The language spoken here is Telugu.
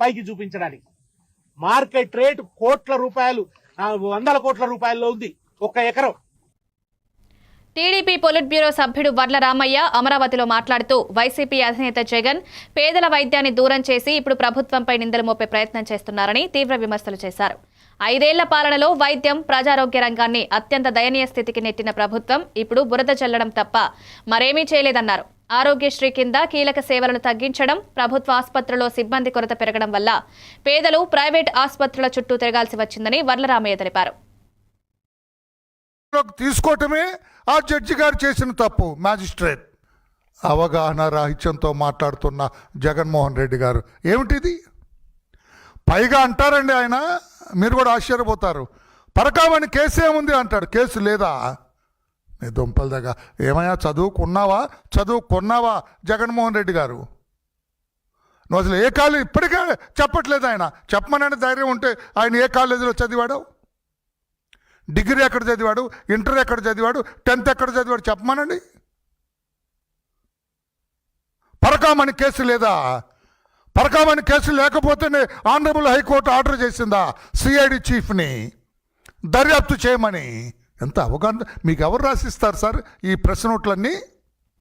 పైకి చూపించడానికి. మార్కెట్ రేటు కోట్ల రూపాయలు వందల కోట్ల రూపాయల్లో ఉంది ఒక ఎకరం. టీడీపీ పొలిట్ బ్యూరో సభ్యుడు వర్ల రామయ్య అమరావతిలో మాట్లాడుతూ వైసీపీ అధినేత జగన్ పేదల వైద్యాన్ని దూరం చేసి ఇప్పుడు ప్రభుత్వంపై నిందలు మోపే ప్రయత్నం చేస్తున్నారని తీవ్ర విమర్శలు చేశారు. ఐదేళ్ళ పాలనలో వైద్యం ప్రజారోగ్య రంగాన్ని అత్యంత దయనీయ స్థితికి నెట్టిన ప్రభుత్వం ఇప్పుడు బురద చల్లడం తప్ప మరేమీ చేయలేదన్నారు. ఆరోగ్యశ్రీ కింద కీలక సేవలను తగ్గించడం ప్రభుత్వ ఆసుపత్రుల్లో సిబ్బంది కొరత పెరగడం వల్ల పేదలు ప్రైవేట్ ఆసుపత్రుల చుట్టూ తిరగాల్సి వచ్చిందని వర్లరామయ్య తెలిపారు. తీసుకోవటమే ఆ జడ్జి గారు చేసిన తప్పు మ్యాజిస్ట్రేట్. అవగాహన రాహిత్యంతో మాట్లాడుతున్న జగన్మోహన్ రెడ్డి గారు. ఏమిటిది? పైగా అంటారండి ఆయన మీరు కూడా ఆశ్చర్యపోతారు. పరకామని కేసు ఏముంది అంటాడు? కేసు లేదా? నీ దుంపల దగ్గర ఏమయ్యా చదువుకున్నావా? చదువుకున్నావా? జగన్మోహన్ రెడ్డి గారు? నువ్వు అసలు ఏ కాలేజ్ ఇప్పటికే చెప్పట్లేదు ఆయన. చెప్పమనే ధైర్యం ఉంటే ఆయన ఏ కాలేజీలో చదివాడు? డిగ్రీ ఎక్కడ చదివాడు? ఇంటర్ ఎక్కడ చదివాడు? టెన్త్ ఎక్కడ చదివాడు? చెప్పమనండి. పరకామణి కేసు లేదా? పరకామణి కేసు లేకపోతేనే ఆనరబుల్ హైకోర్టు ఆర్డర్ చేసిందా? సిఐడి చీఫ్ని. దర్యాప్తు చేయమని. ఎంత అవగాహన మీకు ఎవరు రాసిస్తారు సార్ ఈ ప్రెస్ నోట్లన్నీ